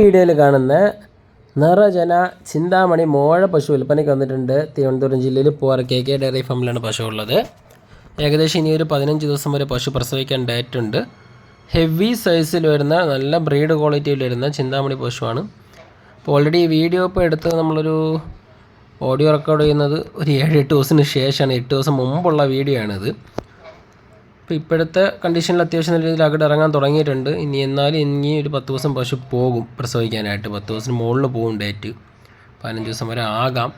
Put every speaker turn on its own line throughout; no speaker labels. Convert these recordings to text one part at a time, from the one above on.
വീഡിയോയിൽ കാണുന്ന നിറജന ചിന്താമണി മോഴ പശു വിൽപ്പനയ്ക്ക് വന്നിട്ടുണ്ട്. തിരുവനന്തപുരം ജില്ലയിൽ കെ കെ ഡയറി ഫാമിലാണ് പശു ഉള്ളത്. ഏകദേശം ഇനി ഒരു പതിനഞ്ച് ദിവസം വരെ പശു പ്രസവിക്കാൻ ഡേറ്റ് ഉണ്ട്. ഹെവി സൈസിൽ വരുന്ന നല്ല ബ്രീഡ് ക്വാളിറ്റിയിൽ വരുന്ന ചിന്താമണി പശുവാണ്. അപ്പോൾ ഓൾറെഡി വീഡിയോ ഇപ്പോൾ എടുത്ത് നമ്മളൊരു ഓഡിയോ റെക്കോർഡ് ചെയ്യുന്നത് ഒരു ഏഴ് എട്ട് ദിവസത്തിന് ശേഷമാണ്. എട്ട് ദിവസം മുമ്പുള്ള വീഡിയോ ആണിത്. ഇപ്പോൾ ഇപ്പോഴത്തെ കണ്ടീഷനിൽ അത്യാവശ്യം നല്ല രീതിയിൽ അകട്ട് ഇറങ്ങാൻ തുടങ്ങിയിട്ടുണ്ട്. ഇനി എന്നാലും ഇനി ഒരു പത്ത് ദിവസം പശു പോകും പ്രസവിക്കാനായിട്ട്. പത്ത് ദിവസത്തിന് മുകളിൽ പോകും ഡേറ്റ് പതിനഞ്ച് ദിവസം വരെ ആകാം.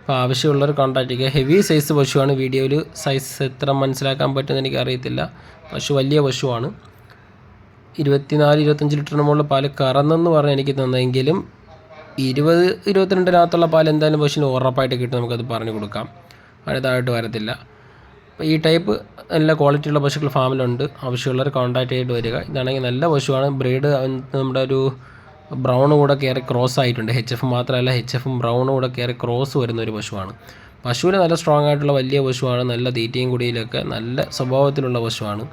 അപ്പോൾ ആവശ്യമുള്ളവർ കോൺടാക്ട് ചെയ്യുക. ഹെവി സൈസ് പശുവാണ്. വീഡിയോയിൽ സൈസ് എത്ര മനസ്സിലാക്കാൻ പറ്റുമെന്ന് എനിക്ക് അറിയത്തില്ല. പശു വലിയ പശുവാണ്. ഇരുപത്തിനാല് ഇരുപത്തഞ്ച് ലിറ്ററിന് മുകളിൽ പാൽ കറന്നെന്ന് പറഞ്ഞ് എനിക്ക് തന്നെങ്കിലും ഇരുപത് ഇരുപത്തിരണ്ടിനകത്തുള്ള പാൽ എന്തായാലും പശുവിന് ഉറപ്പായിട്ട് കിട്ടും. നമുക്കത് പറഞ്ഞു കൊടുക്കാം. വലുതായിട്ട് വരത്തില്ല. അപ്പോൾ ഈ ടൈപ്പ് നല്ല ക്വാളിറ്റിയുള്ള പശുക്കൾ ഫാമിലുണ്ട്. ആവശ്യമുള്ളവർ കോൺടാക്ട് ചെയ്തിട്ട് വരിക. ഇതാണെങ്കിൽ നല്ല പശുവാണ്. ബ്രീഡ് നമ്മുടെ ഒരു ബ്രൗൺ കൂടെ കയറി ക്രോസ് ആയിട്ടുണ്ട്. എച്ച് എഫ് മാത്രമല്ല എച്ച് എഫും ബ്രൗണും കൂടെ കയറി ക്രോസ് വരുന്ന ഒരു പശുവാണ്. പശുവിന് നല്ല സ്ട്രോങ് ആയിട്ടുള്ള വലിയ പശുവാണ്. നല്ല തീറ്റയും കുടിയിലൊക്കെ നല്ല സ്വഭാവത്തിലുള്ള പശുവാണ്.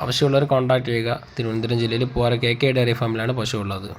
ആവശ്യമുള്ളവർ കോൺടാക്ട് ചെയ്യുക. തിരുവനന്തപുരം ജില്ലയിൽ പോകാറ് കെ കെ ഡയറി ഫാമിലാണ് പശു ഉള്ളത്.